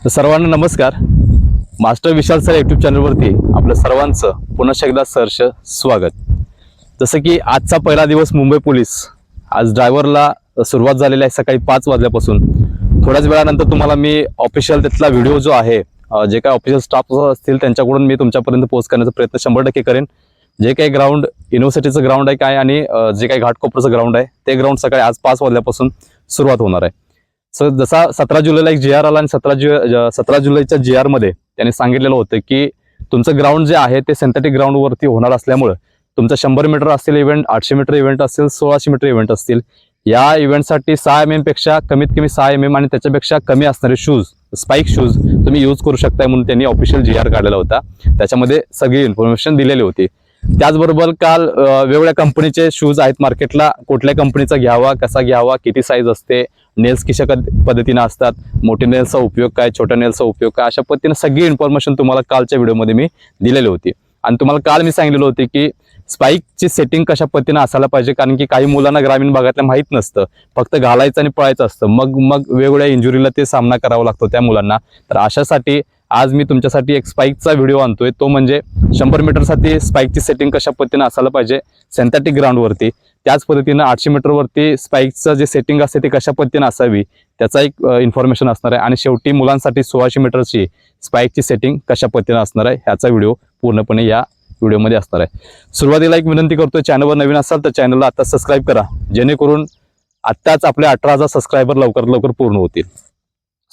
तर सर्वांना नमस्कार. मास्टर विशाल सर यूट्यूब चॅनलवरती आपलं सर्वांचं पुन्हा एकदा सहर्ष स्वागत. जसं की आजचा पहिला दिवस मुंबई पोलीस आज ड्रायव्हरला सुरुवात झालेली आहे सकाळी पाच वाजल्यापासून. थोड्याच वेळानंतर तुम्हाला मी ऑफिशियल त्यातला व्हिडिओ जो आहे जे काय ऑफिशियल स्टाफ असतील त्यांच्याकडून मी तुमच्यापर्यंत पोहोच करण्याचा प्रयत्न शंभर टक्के करेन. जे काही ग्राउंड युनिव्हर्सिटीचं ग्राउंड आहे काय आणि जे काही घाटकोपरचं ग्राउंड आहे ते ग्राउंड सकाळी आज पाच वाजल्यापासून सुरुवात होणार आहे. सर जसा सतरा जुलैला एक जी आर आला आणि सतरा जु सतरा जुलैच्या जी आरमध्ये त्यांनी सांगितलेलं होतं की तुमचं ग्राउंड जे आहे ते सिंथेटिक ग्राउंडवरती होणार असल्यामुळं तुमचं शंभर मीटर असतील इव्हेंट आठशे मीटर इव्हेंट असतील सोळाशे मीटर इव्हेंट असतील. या इव्हेंटसाठी सहा एम एमपेक्षा कमीत कमी सहा एम एम आणि त्याच्यापेक्षा कमी असणारे शूज स्पाईक शूज तुम्ही यूज करू शकताय म्हणून त्यांनी ऑफिशियल जी आर काढलेला होता. त्याच्यामध्ये सगळी इन्फॉर्मेशन दिलेली होती. त्याचबरोबर काल वेगवेगळ्या कंपनीचे शूज आहेत मार्केटला कुठल्या कंपनीचा घ्यावा कसा घ्यावा किती साईज असते नेल्स कशा पद्धतीनं पद्धतीने असतात मोठे नेल्सचा उपयोग काय छोट्या नेल्सचा उपयोग काय अशा पद्धतीने सगळी इन्फॉर्मेशन तुम्हाला कालच्या व्हिडिओमध्ये मी दिलेली होती. आणि तुम्हाला काल मी सांगितलेलं होते की स्पाईकची सेटिंग कशा पद्धतीने असायला पाहिजे कारण की काही मुलांना ग्रामीण भागातल्या माहीत नसतं. फक्त घालायचं आणि पळायचं असतं. मग मग वेगवेगळ्या इंजुरीला ते सामना करावा लागतो त्या मुलांना. तर अशासाठी आज मी तुमच्यासाठी एक स्पाईकचा व्हिडिओ आणतोय. तो म्हणजे शंभर मीटरसाठी स्पाईकची सेटिंग कशा पद्धतीनं असायला पाहिजे? सिंथेटिक ग्राउंडवरती त्याच पद्धतीनं आठशे मीटरवरती स्पाईकचं जे सेटिंग असते ते कशा पद्धतीनं असावी? त्याचा एक इन्फॉर्मेशन असणार आहे. आणि शेवटी मुलांसाठी सोळाशे मीटरची स्पाईकची सेटिंग कशा पद्धतीनं असणार आहे ह्याचा व्हिडिओ पूर्णपणे या व्हिडिओमध्ये असणार आहे. सुरुवातीला एक विनंती करतो चॅनलवर नवीन असाल तर चॅनलला आता सबस्क्राईब करा. जेणेकरून आत्ताच आपले अठरा हजार सबस्क्रायबर लवकरात लवकर पूर्ण होतील.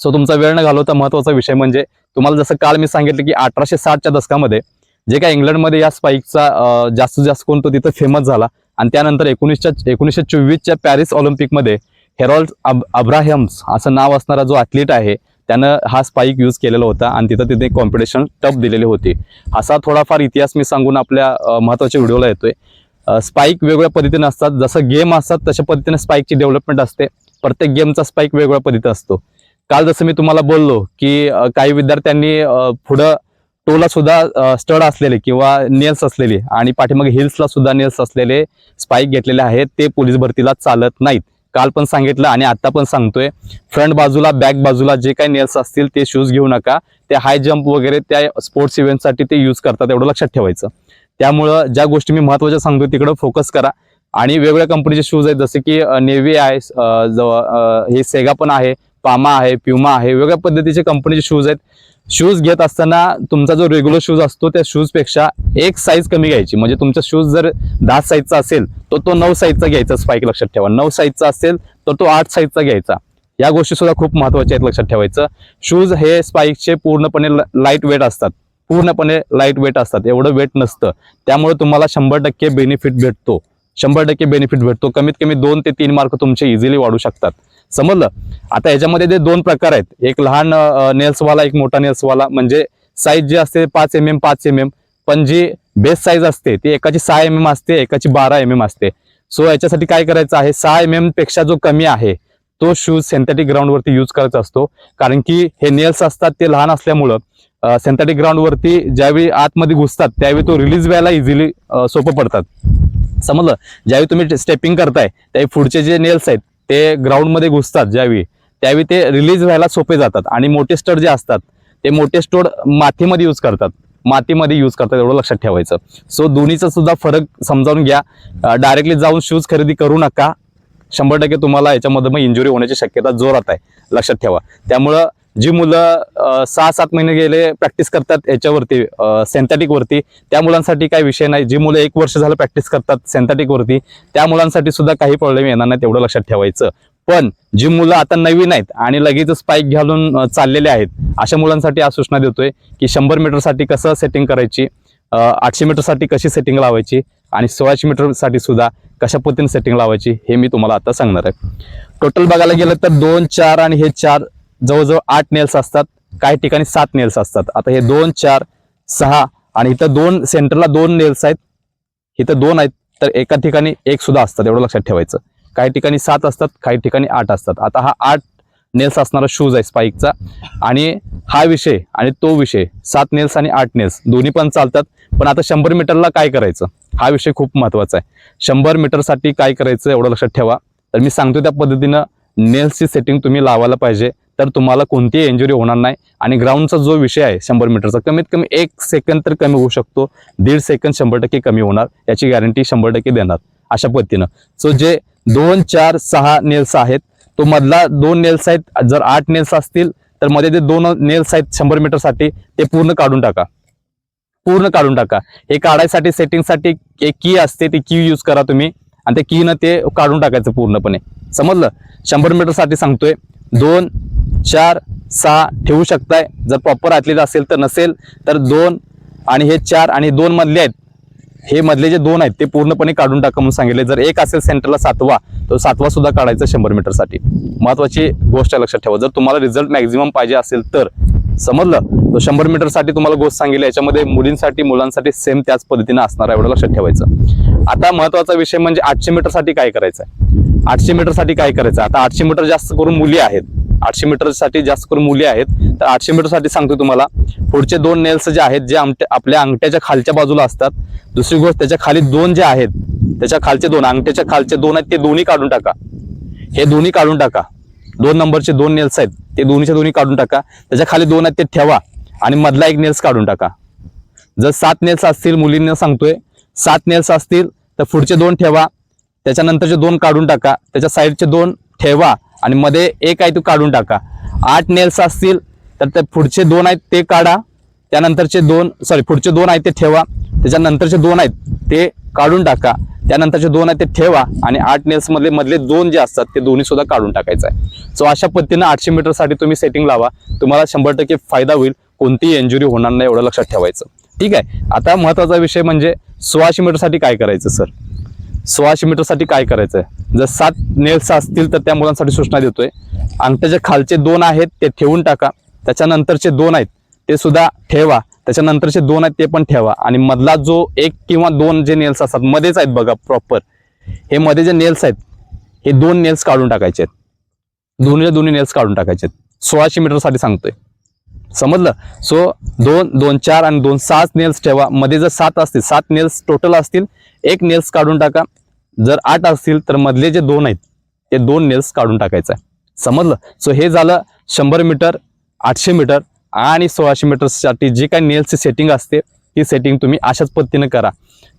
सो तुमचा वेळ न घालवता महत्त्वाचा विषय म्हणजे तुम्हाला जसं काल मी सांगितलं की अठराशे साठच्या दशकामध्ये जे काय इंग्लंडमध्ये या स्पाईकचा जास्तीत जास्त कोण तो तिथं फेमस झाला आणि त्यानंतर एकोणीसच्या एकोणीसशे चोवीसच्या पॅरिस ऑलिम्पिकमध्ये हेरॉल्ड अब अब्राहम्स असं नाव असणारा जो ॲथलीट आहे त्यानं हा स्पाईक यूज केलेला होता आणि तिथं तिथे कॉम्पिटिशन टप दिलेली होती. असा थोडाफार इतिहास मी सांगून आपल्या महत्त्वाच्या व्हिडिओला येतोय. स्पाईक वेगवेगळ्या पद्धतीने असतात. जसं गेम असतात तशा पद्धतीने स्पाईकची डेव्हलपमेंट असते. प्रत्येक गेमचा स्पाईक वेगवेगळ्या पद्धतीने असतो. काल जसं मी तुम्हाला बोललो की काही विद्यार्थ्यांनी पुढं टोला सुद्धा स्टड असलेले किंवा नेल्स असलेले आणि पाठीमागे हिल्सला सुद्धा नेल्स असलेले स्पाईक घेतलेले आहेत ते पोलीस भरतीला चालत नाहीत. काल पण सांगितलं आणि आता पण सांगतोय. फ्रंट बाजूला बॅक बाजूला जे काही नेल्स असतील ते शूज घेऊ नका. ते हाय जम्प वगैरे त्या स्पोर्ट्स इव्हेंटसाठी ते यूज करतात एवढं लक्षात ठेवायचं. त्यामुळं ज्या गोष्टी मी महत्त्वाच्या सांगतोय तिकडं फोकस करा. आणि वेगवेगळ्या कंपनीचे शूज आहेत जसे की नेव्ही आहे जवळ हे सेगा पण आहे. पामा आहे प्युमा आहे वेगळ्या पद्धतीचे कंपनीचे शूज आहेत. शूज घेत असताना तुमचा जो रेग्युलर शूज असतो त्या शूजपेक्षा एक साईज कमी घ्यायची. म्हणजे तुमचा शूज जर दहा साईजचा असेल तर तो नऊ साईजचा घ्यायचा स्पाईक लक्षात ठेवा. नऊ साईजचा असेल तर तो आठ साईजचा घ्यायचा. या गोष्टी सुद्धा खूप महत्त्वाच्या आहेत लक्षात ठेवायचं. शूज हे स्पाईकचे पूर्णपणे लाइट वेट असतात. पूर्णपणे लाइट वेट असतात. एवढं वेट नसतं. त्यामुळे तुम्हाला शंभर टक्के बेनिफिट भेटतो. शंभर टक्के बेनिफिट भेटतो. कमीत कमी दोन ते तीन मार्क तुमचे इझिली वाढू शकतात. समजलं? आता याच्यामध्ये जे दोन प्रकार आहेत. एक लहान नेल्सवाला एक मोठा नेल्सवाला म्हणजे साईज जी असते पाच एम एम पाच एम एम पण जी बेस्ट साईज असते ती एकाची सहा एम एम असते एकाची बारा एम एम असते. सो याच्यासाठी काय करायचं आहे? सहा एम एमपेक्षा जो कमी आहे तो शूज सिंथेटिक ग्राउंडवरती यूज करायचा असतो. कारण की हे नेल्स असतात ते लहान असल्यामुळं सिंथेटिक ग्राउंडवरती ज्यावेळी आतमध्ये घुसतात त्यावेळी तो रिलीज व्हायला इझिली सोपं पडतात. समजलं? ज्यावेळी तुम्ही स्टेपिंग करताय त्यावेळी पुढचे जे नेल्स आहेत ते ग्राउंडमध्ये घुसतात ज्यावेळी. त्यावेळी ते रिलीज व्हायला सोपे जातात. आणि मोठे स्टड जे असतात ते मोठे स्टोड मातीमध्ये यूज करतात. मातीमध्ये यूज करतात एवढं लक्षात ठेवायचं. सो दोन्हीचा सुद्धा फरक समजावून घ्या. डायरेक्टली जाऊन शूज खरेदी करू नका. शंभर टक्के तुम्हाला याच्यामध्ये मग इंजुरी होण्याची शक्यता जोरात आहे. लक्षात ठेवा. त्यामुळं जी मुलं सहा सात महिने गेले प्रॅक्टिस करतात याच्यावरती सेंथॅटिकवरती त्या मुलांसाठी काही विषय नाही. जी मुलं एक वर्ष झालं प्रॅक्टिस करतात सेंथॅटिकवरती त्या मुलांसाठी सुद्धा काही प्रॉब्लेम येणार नाही तेवढं लक्षात ठेवायचं. पण जी मुलं आता नवीन आहेत आणि लगेच स्पाईक घालून चाललेले आहेत अशा मुलांसाठी आज सूचना देतोय की शंभर मीटरसाठी कसं सेटिंग करायची आठशे मीटरसाठी कशी सेटिंग लावायची आणि सोळाशे मीटरसाठी सुद्धा कशा पद्धतीने सेटिंग लावायची हे मी तुम्हाला आता सांगणार आहे. टोटल बघायला गेलं तर दोन चार आणि हे चार जवळजवळ आठ नेल्स असतात काही ठिकाणी सात नेल्स असतात. आता हे दोन चार सहा आणि इथं दोन सेंटरला दोन नेल्स आहेत. इथं दोन आहेत तर एका ठिकाणी एक सुद्धा असतात एवढं लक्षात ठेवायचं. काही ठिकाणी सात असतात काही ठिकाणी आठ असतात. आता हा आठ नेल्स असणारा शूज आहे स्पाईकचा आणि हा विषय आणि तो विषय सात नेल्स आणि आठ नेल्स दोन्ही पण चालतात. पण आता शंभर मीटरला काय करायचं? हा विषय खूप महत्त्वाचा आहे. शंभर मीटरसाठी काय करायचं एवढं लक्षात ठेवा. तर मी सांगतो त्या पद्धतीनं नेल्सची सेटिंग तुम्ही लावायला पाहिजे. तर तुम्हाला कोणतीही इंजुरी होणार नाही. आणि ग्राउंडचा जो विषय आहे शंभर मीटरचा कमीत कमी एक सेकंद तर कमी होऊ शकतो. दीड सेकंद शंभर टक्के कमी होणार. याची गॅरंटी शंभर टक्के देणार. अशा पद्धतीनं. सो जे दोन चार सहा नेल्स आहेत तो मधला दोन नेल्स आहेत जर आठ नेल्स असतील तर मध्ये जे दोन नेल्स आहेत शंभर मीटरसाठी ते पूर्ण काढून टाका. पूर्ण काढून टाका. हे काढायसाठी सेटिंगसाठी एक की असते ती की यूज करा तुम्ही. आणि त्या कीनं ते काढून टाकायचं पूर्णपणे. समजलं? शंभर मीटरसाठी सांगतोय. दोन चार सहा ठेवू शकताय. जर प्रॉपर आतलेलं असेल तर नसेल तर दोन आणि हे चार आणि दोन मधले आहेत. हे मधले जे दोन आहेत ते पूर्णपणे काढून टाका म्हणून सांगितले. जर एक असेल सेंटरला सातवा तर सातवा सुद्धा काढायचा शंभर मीटरसाठी महत्वाची गोष्ट लक्षात ठेवा. जर तुम्हाला रिझल्ट मॅक्झिमम पाहिजे असेल तर समजलं तर शंभर मीटरसाठी तुम्हाला गोष्ट सांगितली. याच्यामध्ये मुलींसाठी मुलांसाठी सेम त्याच पद्धतीने असणार आहे एवढं लक्षात ठेवायचं. आता महत्त्वाचा विषय म्हणजे आठशे मीटरसाठी काय करायचं आहे आठशे मीटरसाठी काय करायचं आता आठशे मीटर जास्त करून मुली आहेत. आठशे मीटरसाठी जास्त करून मुली आहेत. तर आठशे मीटरसाठी सांगतो तुम्हाला पुढचे दोन नेल्स जे आहेत जे आमटे आपल्या अंगठ्याच्या खालच्या बाजूला असतात. दुसरी गोष्ट त्याच्याखाली दोन जे आहेत त्याच्या खालचे दोन अंगठ्याच्या खालचे दोन आहेत ते दोन्ही काढून टाका. हे दोन्ही काढून टाका. दोन नंबरचे दोन नेल्स आहेत ते दोन्हीच्या दोन्ही काढून टाका. त्याच्याखाली दोन आहेत ते ठेवा. आणि मधला एक नेल्स काढून टाका. जर सात नेल्स असतील मुलींना सांगतोय सात नेल्स असतील तर पुढचे दोन ठेवा. त्याच्यानंतरचे दोन काढून टाका. त्याच्या साईडचे दोन ठेवा आणि मध्ये एक आहे तो काढून टाका. आठ नेल्स असतील तर ते पुढचे दोन आहेत ते काढा. त्यानंतरचे दोन सॉरी पुढचे दोन आहेत ते ठेवा. त्याच्यानंतरचे दोन आहेत ते काढून टाका. त्यानंतरचे दोन आहेत ते ठेवा आणि आठ नेल्स मधले मधले दोन जे असतात ते दोन्ही सुद्धा काढून टाकायचं आहे. सो अशा पद्धतीनं आठशे मीटरसाठी तुम्ही सेटिंग लावा. तुम्हाला शंभर टक्के फायदा होईल. कोणतीही इंजुरी होणार नाही एवढं लक्षात ठेवायचं. ठीक आहे? आता महत्त्वाचा विषय म्हणजे सोळाशे मीटरसाठी काय करायचं सर सोळाशे मीटरसाठी काय करायचं आहे जर सात नेल्स असतील तर त्या मुलांसाठी सूचना देतोय. अंगठ्याच्या खालचे दोन आहेत ते ठेवून टाका. त्याच्यानंतरचे दोन आहेत ते सुद्धा ठेवा. त्याच्यानंतरचे दोन आहेत ते पण ठेवा. आणि मधला जो एक किंवा दोन जे नेल्स असतात मध्येच आहेत बघा प्रॉपर हे मध्ये जे नेल्स आहेत हे दोन नेल्स काढून टाकायचे आहेत. दोन्हीच्या दोन्ही नेल्स काढून टाकायचे आहेत. सोळाशे मीटरसाठी सांगतोय. समजलं? सो दोन दोन चार आणि दोन सात नेल्स ठेवा. मध्ये जर सात असतील सात नेल्स टोटल असतील एक नेल्स काढून टाका. जर आठ असतील तर मधले जे दोन आहेत ते दोन नेल्स काढून टाकायचं आहे. समजलं? सो हे झालं शंभर मीटर आठशे मीटर आणि सोळाशे मीटरसाठी जे काही नेल्सची सेटिंग असते ती सेटिंग तुम्ही अशाच पद्धतीने करा.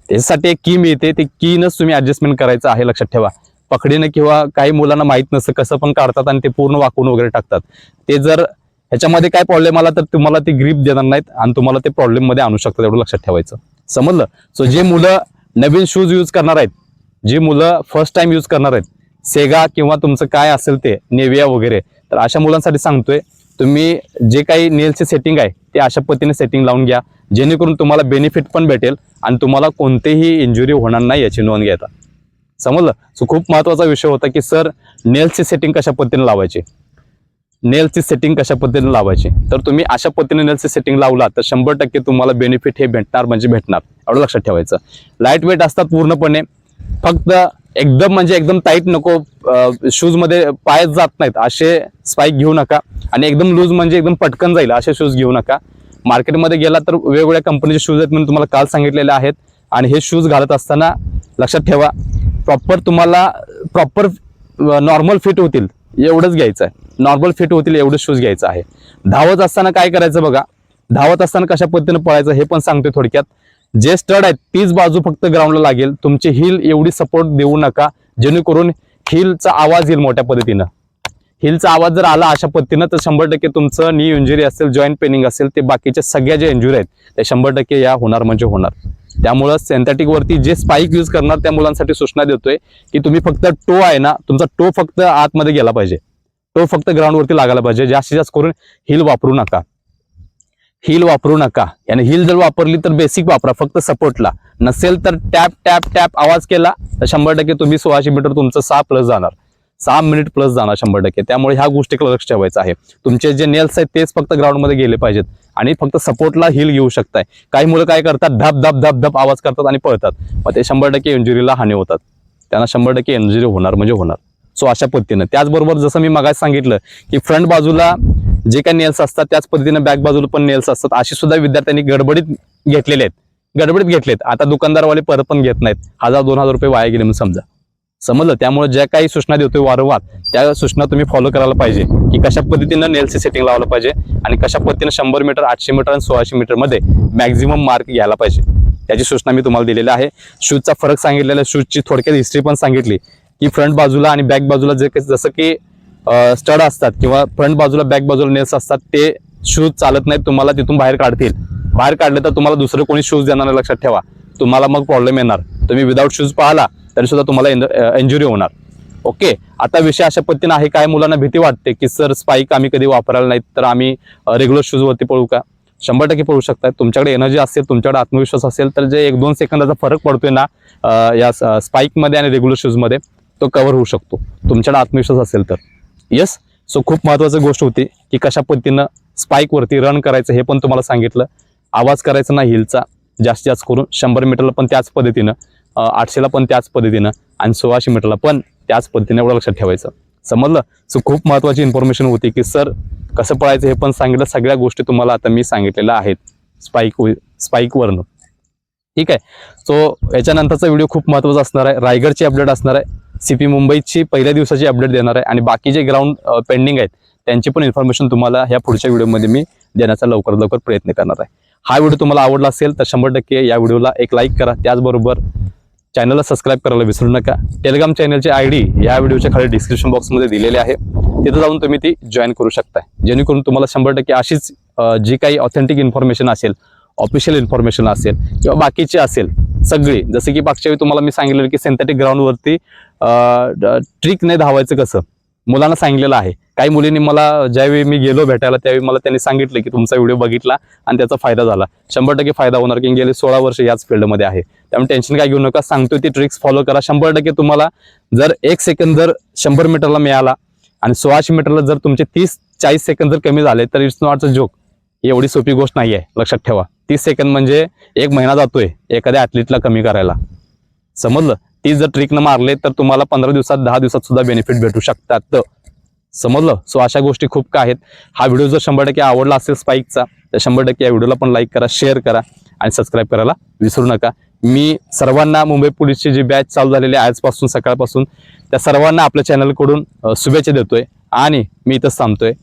त्याच्यासाठी एक की मिळते ते कीनच तुम्ही ॲडजस्टमेंट करायचं आहे लक्षात ठेवा. पकडीनं किंवा काही मुलांना माहीत नसतं कसं पण काढतात आणि ते पूर्ण वाकून वगैरे टाकतात. ते जर ह्याच्यामध्ये काय प्रॉब्लेम आला तर तुम्हाला ते ग्रीप देणार नाहीत आणि तुम्हाला ते प्रॉब्लेममध्ये आणू शकतात एवढं लक्षात ठेवायचं. समजलं? सो जे मुलं नवीन शूज यूज करणार आहेत. जी मुलं फर्स्ट टाइम यूज करणार आहेत. सेगा किंवा तुमचं काय असेल ते नेविया वगैरे. तर अशा मुलांसाठी सांगतोय तुम्ही जे काही नेलचे सेटिंग आहे ते अशा पद्धतीने सेटिंग लावून घ्या. जेणेकरून तुम्हाला बेनिफिट पण भेटेल आणि तुम्हाला कोणतेही इंजुरी होणार नाही याची नोंद घ्यायचा समजलं? सो खूप महत्त्वाचा विषय होता की सर नेल्सची सेटिंग कशा पद्धतीने लावायची? नेलची सेटिंग कशा पद्धतीने लावायची? तर तुम्ही अशा पद्धतीने नेलची सेटिंग लावला तर शंभर टक्के तुम्हाला बेनिफिट हे भेटणार म्हणजे भेटणार. एवढं लक्षात ठेवायचं. लाइट वेट असतात पूर्णपणे फक्त एकदम म्हणजे एकदम टाईट नको शूजमध्ये पायच जात नाहीत असे स्पाईक घेऊ नका. आणि एकदम लूज म्हणजे एकदम पटकन जाईल असे शूज घेऊ नका. मार्केटमध्ये गेला तर वेगवेगळ्या कंपनीचे शूज आहेत म्हणून तुम्हाला काल सांगितलेले आहेत. आणि हे शूज घालत असताना लक्षात ठेवा प्रॉपर तुम्हाला प्रॉपर नॉर्मल फिट होतील एवढंच घ्यायचं आहे नॉर्मल फिट होतील एवढं शूज घ्यायचं आहे. धावत असताना काय करायचं बघा? धावत असताना कशा पद्धतीने पळायचं हे पण सांगतोय थोडक्यात. जे स्टड आहेत तीच बाजू फक्त ग्राउंडला लागेल. तुमची हिल एवढी सपोर्ट देऊ नका. जेणेकरून हिलचा आवाज येईल मोठ्या पद्धतीनं. हिलचा आवाज जर आला अशा पद्धतीनं तर शंभर टक्के तुमचं नी इंजुरी असेल जॉईंट पेनिंग असेल ते बाकीच्या सगळ्या ज्या इंजुरी आहेत त्या शंभर टक्के या होणार म्हणजे होणार. त्यामुळं सिंथेटिक वरती जे स्पाईक यूज करणार त्या मुलांसाठी सूचना देतोय की तुम्ही फक्त टो आहे ना तुमचा टो फक्त आतमध्ये गेला पाहिजे. तो फक्त ग्राउंडवरती लागायला पाहिजे. जास्तीत जास्त करून हिल वापरू नका. हिल वापरू नका. आणि हिल जर वापरली तर बेसिक वापरा. फक्त सपोर्टला नसेल तर टॅप टॅप टॅप आवाज केला तर शंभर टक्के तुम्ही सोळाशे मीटर तुमचं सहा प्लस जाणार. सहा मिनिट प्लस जाणार शंभर टक्के. त्यामुळे ह्या गोष्टीकडे लक्ष ठेवायचं आहे. तुमचे जे नेल्स आहेत तेच फक्त ग्राउंडमध्ये गेले पाहिजेत. आणि फक्त सपोर्टला हिल घेऊ शकताय. काही मुलं काय करतात? धप धप धप धप आवाज करतात आणि पळतात. मग ते शंभर टक्के इंजुरीला हानी होतात. त्यांना शंभर टक्के इंजुरी होणार म्हणजे होणार. सो अशा पद्धतीनं. त्याचबरोबर जसं मी मगाच सांगितलं की फ्रंट बाजूला जे काही नेल्स असतात त्याच पद्धतीने बॅक बाजूला पण नेल्स असतात. अशी सुद्धा विद्यार्थ्यांनी गडबडीत घेतलेले आहेत. गडबडीत घेतलेत. आता दुकानदारवाले परत पण घेत नाहीत. हजार दोन हजार रुपये वाया गेले म्हणून समजा. समजलं? त्यामुळे ज्या काही सूचना देतोय वारंवार त्या सूचना तुम्ही फॉलो करायला पाहिजे की कशा पद्धतीनं नेलची सेटिंग लावलं पाहिजे आणि कशा पद्धतीनं शंभर मीटर आठशे मीटर आणि सोळाशे मीटरमध्ये मॅक्झिमम मार्क घ्यायला पाहिजे. त्याची सूचना मी तुम्हाला दिलेली आहे. शूजचा फरक सांगितलेला शूजची थोडक्यात हिस्ट्री पण सांगितली. की फ्रंट बाजूला आणि बॅक बाजूला जे काही- जसं की स्टड असतात किंवा फ्रंट बाजूला बॅक बाजूला नेल्स असतात ते शूज चालत नाहीत तुम्हाला तिथून बाहेर काढतील. बाहेर काढले तर तुम्हाला दुसरं कोणी शूज देणार नाही लक्षात ठेवा. तुम्हाला मग प्रॉब्लेम येणार. तुम्ही विदाऊट शूज पाहिला तरी सुद्धा तुम्हाला इंजुरी होणार. ओके आता विषय अशा पद्धतीने आहे काय मुलांना भीती वाटते की सर स्पाईक आम्ही कधी वापरायला नाहीत तर आम्ही रेग्युलर शूजवरती पळू का? शंभर टक्के पळू शकतात. तुमच्याकडे एनर्जी असेल तुमच्याकडे आत्मविश्वास असेल तर जे एक दोन सेकंदाचा फरक पडतोय ना या स्पाईकमध्ये आणि रेग्युलर शूजमध्ये तो कव्हर होऊ शकतो. तुमच्याकडे आत्मविश्वास असेल तर. येस सो खूप महत्वाची गोष्ट होती की कशा पद्धतीनं स्पाईकवरती रन करायचं हे पण तुम्हाला सांगितलं. आवाज करायचा ना हिलचा. जास्तीत जास्त करून शंभर मीटरला पण त्याच पद्धतीनं आठशेला पण त्याच पद्धतीनं आणि सोळाशे मीटरला पण त्याच पद्धतीने एवढं लक्षात ठेवायचं. समजलं? सो खूप महत्वाची इन्फॉर्मेशन होती की सर कसं पळायचं हे पण सांगितलं. सगळ्या गोष्टी तुम्हाला आता मी सांगितलेल्या आहेत. स्पाईक स्पाईकवरनं ठीक आहे? सो याच्यानंतरचा व्हिडिओ खूप महत्त्वाचा असणार आहे. रायगडची अपडेट असणार आहे. सी पी मुंबईची पहिल्या दिवसाची अपडेट देणार आहे. आणि बाकी जे ग्राउंड पेंडिंग आहेत त्यांची पण इन्फॉर्मेशन तुम्हाला ह्या पुढच्या व्हिडिओमध्ये मी देण्याचा लवकरात लवकर प्रयत्न करणार आहे. हा व्हिडिओ तुम्हाला आवडला असेल तर शंभर टक्के या व्हिडिओला एक लाईक करा. त्याचबरोबर चॅनलला सबस्क्राईब करायला विसरू नका. टेलिग्राम चॅनलची आय डी या व्हिडिओच्या खाली डिस्क्रिप्शन बॉक्समध्ये दिलेली आहे. तिथं जाऊन तुम्ही ती जॉईन करू शकता जेणेकरून तुम्हाला शंभर टक्के अशीच जी काही ऑथेंटिक इन्फॉर्मेशन असेल ऑफिशियल इन्फॉर्मेशन असेल किंवा बाकीची असेल सगळी. जसं की मागच्या वेळी तुम्हाला मी सांगितलेलं की सिंथेटिक ग्राउंडवरती ट्रिक नाही धावायचं कसं? मुलांना सांगितलेलं आहे. काही मुलींनी मला ज्यावेळी मी गेलो भेटायला त्यावेळी मला त्यांनी सांगितलं की तुमचा व्हिडिओ बघितला आणि त्याचा फायदा झाला. शंभर टक्के फायदा होणार की गेले सोळा वर्ष याच फील्डमध्ये आहे. त्यामुळे टेन्शन काय घेऊ नका सांगतोय ती ट्रिक्स फॉलो करा. शंभर टक्के तुम्हाला जर एक सेकंद जर शंभर मीटरला मिळाला आणि सोळाशे मीटरला जर तुमचे तीस चाळीस सेकंद जर कमी झाले तर इट्स नॉट अ जोक एवढी सोपी गोष्ट नाही आहे लक्षात ठेवा. तीस सेकंद म्हणजे एक महिना जातोय एखाद्या ॲथलीटला कमी करायला. समजलं? ती जर ट्रिकनं मारले तर तुम्हाला पंधरा दिवसात दहा दिवसात सुद्धा बेनिफिट भेटू शकतात. समजलं? सो अशा गोष्टी खूप काय आहेत. हा व्हिडिओ जर शंभर टक्के आवडला असेल स्पाईकचा तर शंभर टक्के या व्हिडिओला पण लाईक करा शेअर करा आणि सबस्क्राईब करायला विसरू नका. मी सर्वांना मुंबई पोलीसची जी बॅच चालू झालेली आहे आजपासून सकाळपासून त्या सर्वांना आपल्या चॅनलकडून शुभेच्छा देतोय. आणि मी इथंच थांबतोय.